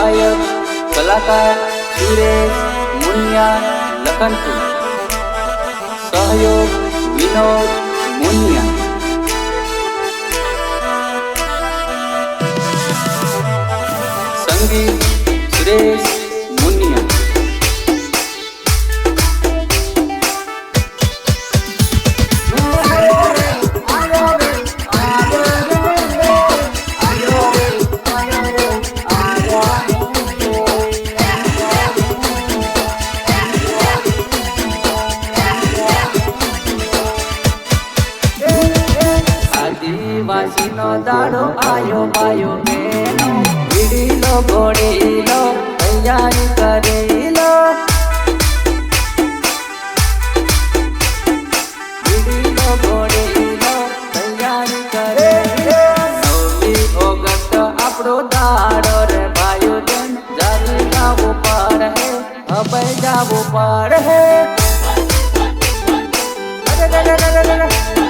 ગાયક કલાકાર સુરેશ મુનિયા લખનપુર. સહયોગ વિનોદ મુનિયા. સંગીત સુરેશ આદિવાસીનો દાડો આયો બાયો મેનો. વીડીલો ઘોડીલો તૈયારી કરેલો. વીડીલો ઘોડીલો તૈયારી કરી લો નવમી ઓગસ્ટ આપણો દાડો રે ભાઈઓ બેન. જાવી જાવું પડે હે હવે જાવું પડે હે. રે રે રે રે.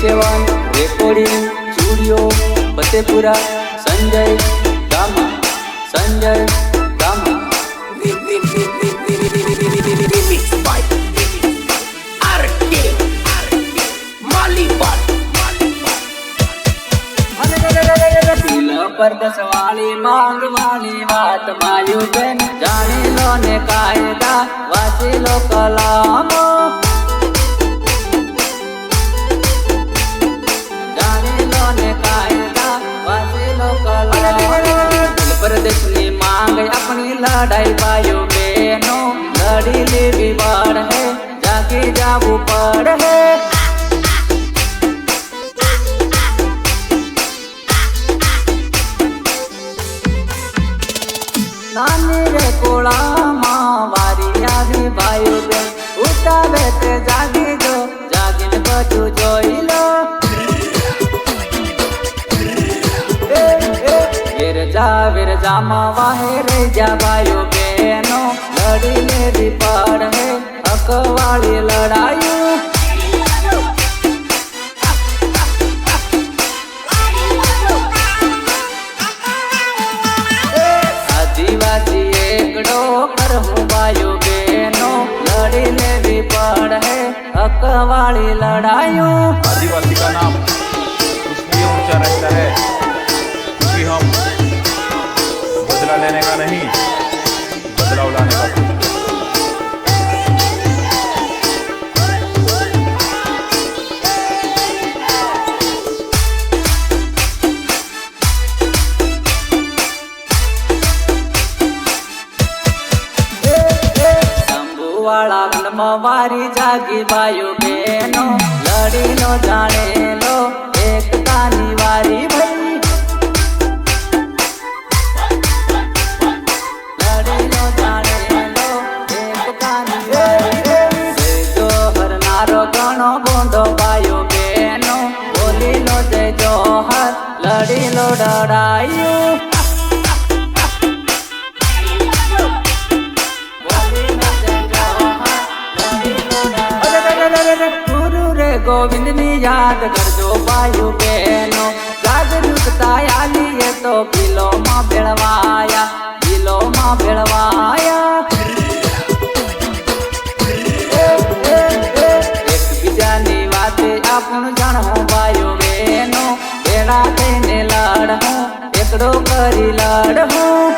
Seven recording studio Fatepura Sanjay Gama Sanjay Gama. Remix by RK Maliban દિલ પર દસવાળી માંગવાની વાત માયું જાણી લો ને કાયદા વાંચી લો કલામો. गई अपनी लड़ाई पायो बेनो लड़ी ले बीमार है, जाके जाबू पर है। नानी रे कोड़ा मावारी आगे बायो बहन उतारे ते जागे વિરજા વિરજામાં વાહે રહી જા ભાઈઓ બહેનો લડી લેવી પડે અકવાળી લડાયું આદિવાસી એકડો કરહું બાયો બેનો લડી લેવી પડે હકવાળી લડાયું आदिवासी का नाम इसलिए ऊंचा रहता है लेने का नहीं बदलाव लाने का શંભુવાળા ગણમાં વારી જાગી બાયો બેનો લડી નો જાણે લો એકતાની વારી ભાઈ ગુરુ રે ગોવિંદની યાદ કરજો ભાઈઓ બહેનો. જાગૃતતા આલીએ તો કિલો માં ભેળવાયા કિલો માં ભેળવાયા. એકડો કરી લાડ હું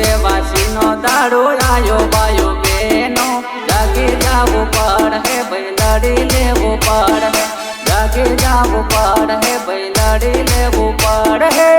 રે વાસી નો દા ભાઈઓ ભાઈઓ બહેનો જાગી જાવું પડ હે ભાઈ લડી લેવો પાડ હે. જાગી જાવું પાડ હે ભાઈ લડી લેવો પાડ હે.